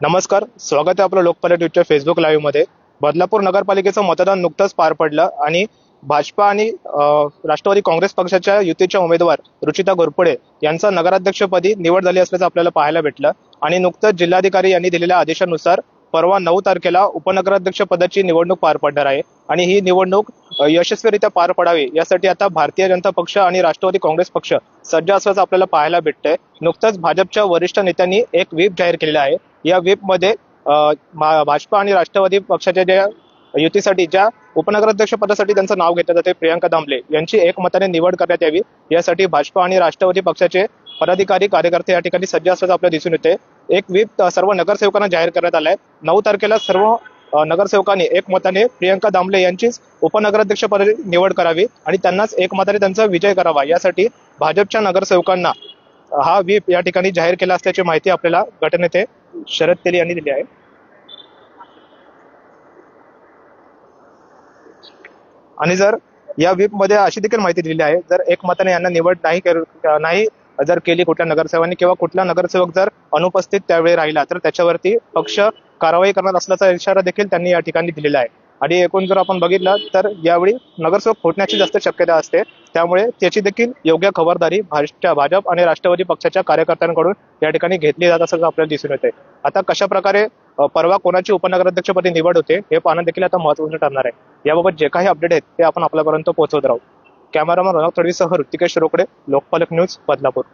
नमस्कार स्वागत आहे आपलं लोकपाल ट्विटच्या फेसबुक लाईव्हमध्ये बदलापूर नगरपालिकेचं मतदान नुकतंच पार पडलं आणि भाजपा आणि राष्ट्रवादी काँग्रेस पक्षाच्या युतीच्या उमेदवार रुचिता घोरपडे यांचा नगराध्यक्षपदी निवड झाली असल्याचं आपल्याला पाहायला भेटलं आणि नुकतंच जिल्हाधिकारी यांनी दिलेल्या आदेशानुसार परवा नऊ तारखेला उपनगराध्यक्ष पदाची निवडणूक पार पडणार आहे आणि ही निवडणूक यशस्वीरित्या पार पडावी यासाठी आता भारतीय जनता पक्ष आणि राष्ट्रवादी काँग्रेस पक्ष सज्ज असल्याचं आपल्याला पाहायला भेटतंय. नुकतंच भाजपच्या वरिष्ठ नेत्यांनी एक व्हीप जाहीर केलेला आहे. या व्हीपमध्ये भाजपा आणि राष्ट्रवादी पक्षाच्या ज्या युतीसाठी ज्या उपनगराध्यक्ष पदासाठी त्यांचं नाव घेतलं जाते प्रियांका दामले. यांची एकमताने निवड करण्यात यावी. यासाठी भाजपा आणि राष्ट्रवादी पक्षाचे पदाधिकारी कार्यकर्ते या ठिकाणी सज्ज असल्याचं आपल्याला दिसून येते एक व्हीप सर्व नगरसेवकांना जाहीर करण्यात आलाय. नऊ तारखेला सर्व नगरसेवकांनी एकमताने प्रियांका दामले यांचीच उपनगराध्यक्ष पदाची निवड करावी आणि त्यांनाच एकमताने त्यांचा विजय करावा. यासाठी भाजपच्या नगरसेवकांना हा व्हीप या ठिकाणी जाहीर केला असल्याची माहिती आपल्याला गटनेते शरद तेली यांनी दिली आहे. आणि जर या व्हीपमध्ये अशी देखील माहिती दिलेली आहे जर एकमताने यांना निवड नाही नाही जर केली कुठल्या नगरसेवकांनी किंवा कुठला नगरसेवक जर अनुपस्थित त्यावेळी राहिला तर त्याच्यावरती पक्ष कारवाई करणार असल्याचा इशारा देखील त्यांनी या ठिकाणी दिलेला आहे. आणि एकूण जर आपण बघितलं तर यावेळी नगरसेवक फुटण्याची जास्त शक्यता असते. त्यामुळे त्याची देखील योग्य खबरदारी भाजप आणि राष्ट्रवादी पक्षाच्या कार्यकर्त्यांकडून या ठिकाणी घेतली जात असल्याचं आपल्याला दिसून येते आता कशा प्रकारे परवा कोणाची उपनगराध्यक्षपदी निवड होते हे पाहणं देखील आता महत्त्वाचं ठरणार आहे. याबाबत जे काही अपडेट आहेत ते आपण आपल्यापर्यंत पोहोचवत राहू. कॅमेरामन रौनक तडवीसह ऋतिकेश रोकडे लोकपालक न्यूज बदलापूर.